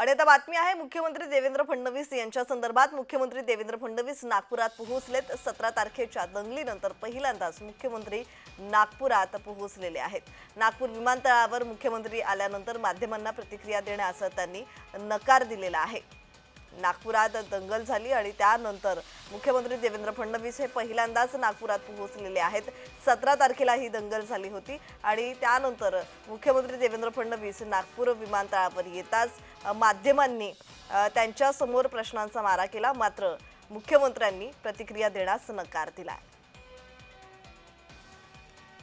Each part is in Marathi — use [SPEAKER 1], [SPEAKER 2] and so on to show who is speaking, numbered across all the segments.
[SPEAKER 1] आणि आता बातमी आहे मुख्यमंत्री देवेंद्र फडणवीस यांच्या संदर्भात. मुख्यमंत्री देवेंद्र फडणवीस नागपुरात पोहोचलेत. सतरा तारखेच्या दंगलीनंतर पहिल्यांदाच मुख्यमंत्री नागपुरात पोहोचलेले आहेत. नागपूर विमानतळावर मुख्यमंत्री आल्यानंतर माध्यमांना प्रतिक्रिया देण्यास त्यांनी नकार दिलेला आहे. नागपुरात दंगल झाली आणि त्यानंतर मुख्यमंत्री देवेंद्र फडणवीस हे पहिल्यांदाच नागपुरात पोहोचलेले आहेत. सतरा तारखेला ही दंगल झाली होती आणि त्यानंतर मुख्यमंत्री देवेंद्र फडणवीस नागपूर विमानतळावर येताच माध्यमांनी त्यांच्यासमोर प्रश्नांचा मारा केला. मात्र मुख्यमंत्र्यांनी प्रतिक्रिया देण्यास नकार दिला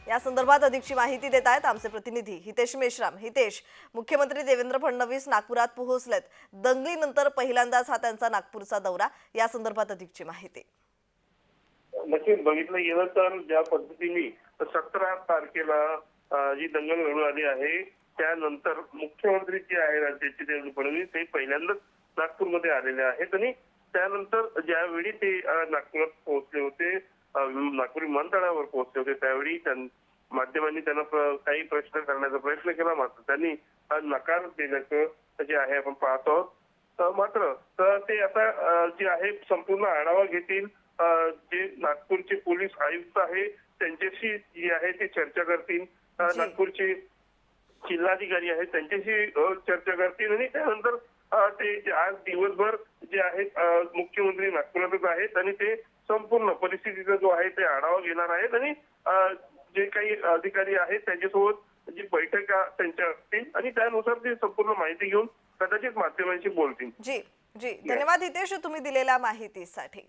[SPEAKER 1] या संदर्भात अधिकची माहिती देत आहेत आमचे प्रतिनिधी हितेश मेश्राम. हितेश मुख्यमंत्री देवेंद्र फडणवीस नागपुरात पोहोचलेत. दंगलीनंतर पहिल्यांदाच हा त्यांचा नागपूरचा दौरा. या संदर्भात अधिकची माहिती.
[SPEAKER 2] नक्कीच बघितलं गेलं तर ज्या पद्धतीने सतरा तारखेला जी दंगल घडून आली आहे त्यानंतर मुख्यमंत्री जे आहे राज्याचे देवेंद्र फडणवीस हे पहिल्यांदाच नागपूरमध्ये आलेले आहेत. आणि त्यानंतर ज्यावेळी ते नागपुरात पोहोचले होते नागपूर विमानतळावर पोहोचले होते. त्यावेळी त्यां- माध्यमांनी त्यांना काही प्रश्न करण्याचा प्रयत्न केला. मात्र त्यांनी अं, नकार देण्याचं जे आहे आपण पाहत आहोत. मात्र तर ते आता जे आहे संपूर्ण आढावा घेतील. जे नागपूरचे पोलीस आयुक्त आहे त्यांच्याशी जी आहे ते चर्चा करतील. नागपूरचे जिल्हाधिकारी आहेत त्यांच्याशी चर्चा करतील. आणि त्यानंतर ते आज दिवसभर जे आहेत मुख्यमंत्री नागपुरातच आहेत आणि ते संपूर्ण परिस्थितीचा जो आहे ते आढावा घेणार आहेत आणि जे काही अधिकारी आहेत त्यांच्यासोबत जी बैठक त्यांच्या असतील आणि त्यानुसार ते संपूर्ण माहिती घेऊन कदाचित माध्यमांशी बोलतील.
[SPEAKER 1] जी जी. धन्यवाद हितेश तुम्ही दिलेल्या माहितीसाठी.